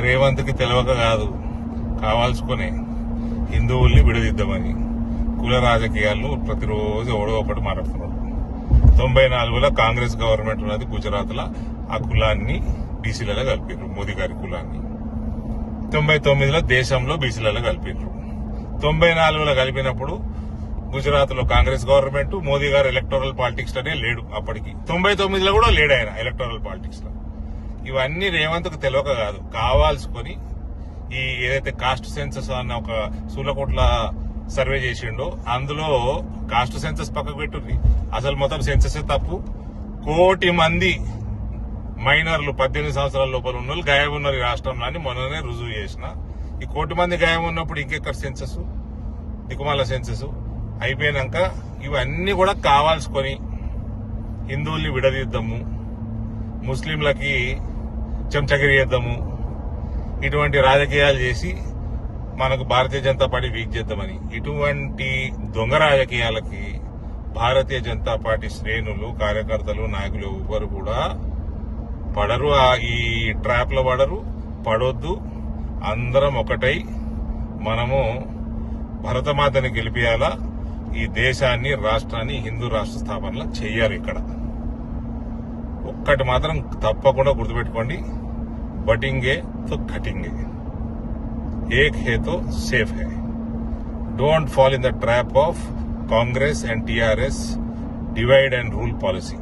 రేవంత్కి తెలియక కాదు. కావాల్సుకునే హిందువుల్ని విడదీద్దామని కుల రాజకీయాల్లో ప్రతిరోజు ఎవడో ఒకటి మాట్లాడుతున్నాడు. తొంభై నాలుగులో కాంగ్రెస్ గవర్నమెంట్ ఉన్నది గుజరాత్లో. ఆ కులాన్ని బీసీలలో కలిపారు మోదీ గారి కులాన్ని. తొంభై తొమ్మిదిలో దేశంలో బీసీలలో కలిపారు తొంభై నాలుగులో కలిపినప్పుడు గుజరాత్లో కాంగ్రెస్ గవర్నమెంట్ మోదీ గారు ఎలక్టోరల్ పాలిటిక్స్లోనే లేడు అప్పటికి. తొంభై తొమ్మిదిలో కూడా లేడు ఆయన ఎలక్టోరల్ పాలిటిక్స్లో ఇవన్నీ రేవంత్కు తెలియక కాదు. కావాల్సుకొని ఈ ఏదైతే కాస్ట్ సెన్సస్ అన్న ఒక సూలకోట్ల సర్వే చేసిండో అందులో కాస్ట్ సెన్సస్ పక్కకు పెట్టుంది అసలు మొత్తం సెన్సస్ తప్పు. కోటి మంది మైనర్లు పద్దెనిమిది సంవత్సరాల లోపల ఉన్న వాళ్ళు గాయం ఉన్నారు ఈ రాష్ట్రంలో అని మొన్ననే రుజువు చేసిన. ఈ కోటి మంది గాయం ఉన్నప్పుడు ఇంకెక్కడ సెన్సస్ దికుమాల సెన్సస్ అయిపోయినాక ఇవన్నీ కూడా కావాల్సుకొని హిందువుల్ని విడదీద్దాము. ముస్లింలకి చెంచగిరి చేద్దాము ఇటువంటి రాజకీయాలు చేసి మనకు భారతీయ జనతా పార్టీ వీక్ చేద్దామని. ఇటువంటి దొంగ రాజకీయాలకి భారతీయ జనతా పార్టీ శ్రేణులు కార్యకర్తలు నాయకులు ఎవ్వరు కూడా పడరు. ఆ ఈ ట్రాప్లో పడరు పడొద్దు. అందరం ఒకటై మనము భరతమాతని గెలిపియాలా? ఈ దేశాన్ని రాష్ట్రాన్ని హిందూ రాష్ట్ర స్థాపనలో చేయాలి ఇక్కడ. ఒక్కటి మాత్రం తప్పకుండా గుర్తుపెట్టుకోండి బటింగే తో కటింగే ఏక్ హే తో safe hey don't fall in the trap of Congress and TRS divide and rule policy